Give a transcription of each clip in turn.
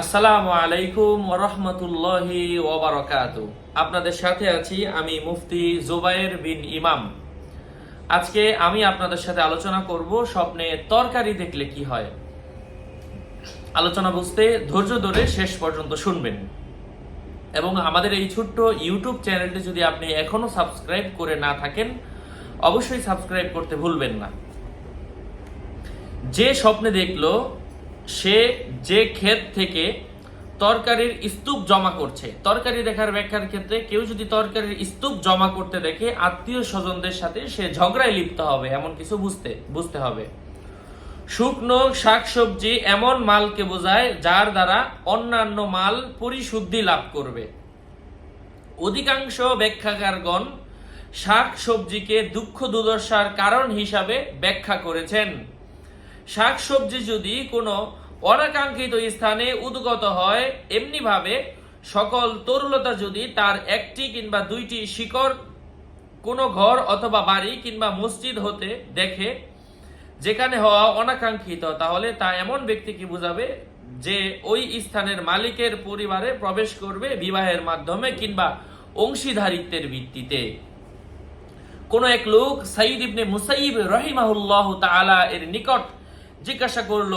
আসসালামু আলাইকুম ওরহমতুল্লাহি ওবরাকাত আপনাদের সাথে আছি আমি মুফতি জুবায়ের বিন ইমাম। আজকে আমি আপনাদের সাথে আলোচনা করব স্বপ্নে তরকারি দেখলে কি হয়। আলোচনা বুঝতে ধৈর্য ধরে শেষ পর্যন্ত শুনবেন। এবং আমাদের এই ছোট্ট ইউটিউব চ্যানেলটি যদি আপনি এখনও সাবস্ক্রাইব করে না থাকেন, অবশ্যই সাবস্ক্রাইব করতে ভুলবেন না। যে স্বপ্নে দেখল সে যে ক্ষেত থেকে তরকারির স্তূপ জমা করছে। তরকারি দেখার ব্যাখ্যার ক্ষেত্রে কেউ যদি তরকারির স্তূপ জমা করতে দেখে, আত্মীয় স্বজনদের সাথে সে ঝগড়ায় লিপ্ত হবে, এমন কিছু বুঝতে বুঝতে হবে। শুকনো শাকসবজি এমন মালকে বোঝায় যার দ্বারা অন্যান্য মাল পরিশুদ্ধি লাভ করবে। অধিকাংশ ব্যাখ্যাকারগণ শাক সবজিকে দুঃখ দুর্দশার কারণ হিসাবে ব্যাখ্যা করেছেন। শাক সবজি যদি কোনো অনাকাঙ্ক্ষিত স্থানে উদ্গত হয়, এমনিভাবে সকল তরুলতা যদি তার একটি কিংবা দুইটি শিকড় কোনো ঘর অথবা বাড়ি কিংবা মসজিদ হতে দেখে যেখানে হওয়া অনাকাঙ্ক্ষিত, তাহলে তা এমন ব্যক্তিকে বোঝাবে যে ওই স্থানের মালিকের পরিবারে প্রবেশ করবে বিবাহের মাধ্যমে কিংবা অংশীদারিত্বের ভিত্তিতে? কোন এক লোক সাইদ ইবনে মুসাইব রহিমাহুল্লাহ তাআলা এর নিকট জিজ্ঞাসা করল,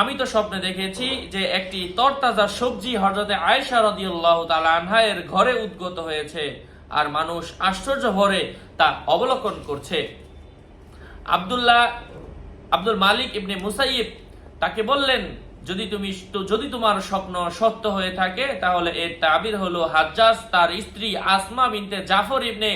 আমি তো স্বপ্নে দেখেছি যে একটি তরতাজা সবজি হযরতে আয়েশা রাদিয়াল্লাহু তাআলা আনহা এর ঘরে উদ্গত হয়েছে আর মানুষ আশ্চর্য ভরে তা অবলোকন করছে। আব্দুল্লাহ, আব্দুল মালিক ইবনে মুসাইব তাকে বললেন, যদি তুমি যদি তোমার স্বপ্ন সত্য হয়ে থাকে, তাহলে এর তাবির হলো হাজ্জাজ তার স্ত্রী আসমা বিনতে জাফর ইবনে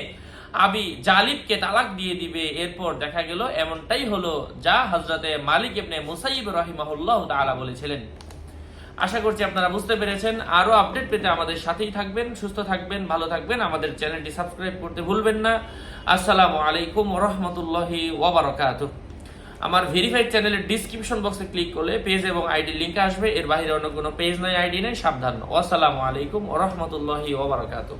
আবি জালিবকে তালাক দিয়ে দিবে। এরপর দেখা গেল, এমনটাই হলো যা হজরতে মালিক ইবনে মুসাইব রহিমাহুল্লাহ তাআলা বলেছিলেন। আশা করছি আপনারা বুঝতে পেরেছেন। আরও আপডেট পেতে আমাদের সাথেই থাকবেন, সুস্থ থাকবেন, ভালো থাকবেন। আমাদের চ্যানেলটি সাবস্ক্রাইব করতে ভুলবেন না। আসসালামু আলাইকুম রহমতুল্লাহি ওয়াবারাকাতুহ। আমার ভেরিফাইড চ্যানেলের ডিসক্রিপশন বক্সে ক্লিক করলে পেজ এবং আইডি লিংক আসবে। এর বাইরে অন্য কোনো পেজ নাই আইডি নেই, সাবধান। আসসালামু আলাইকুম ওরহমতুল্লাহি ওবারাকাতুহ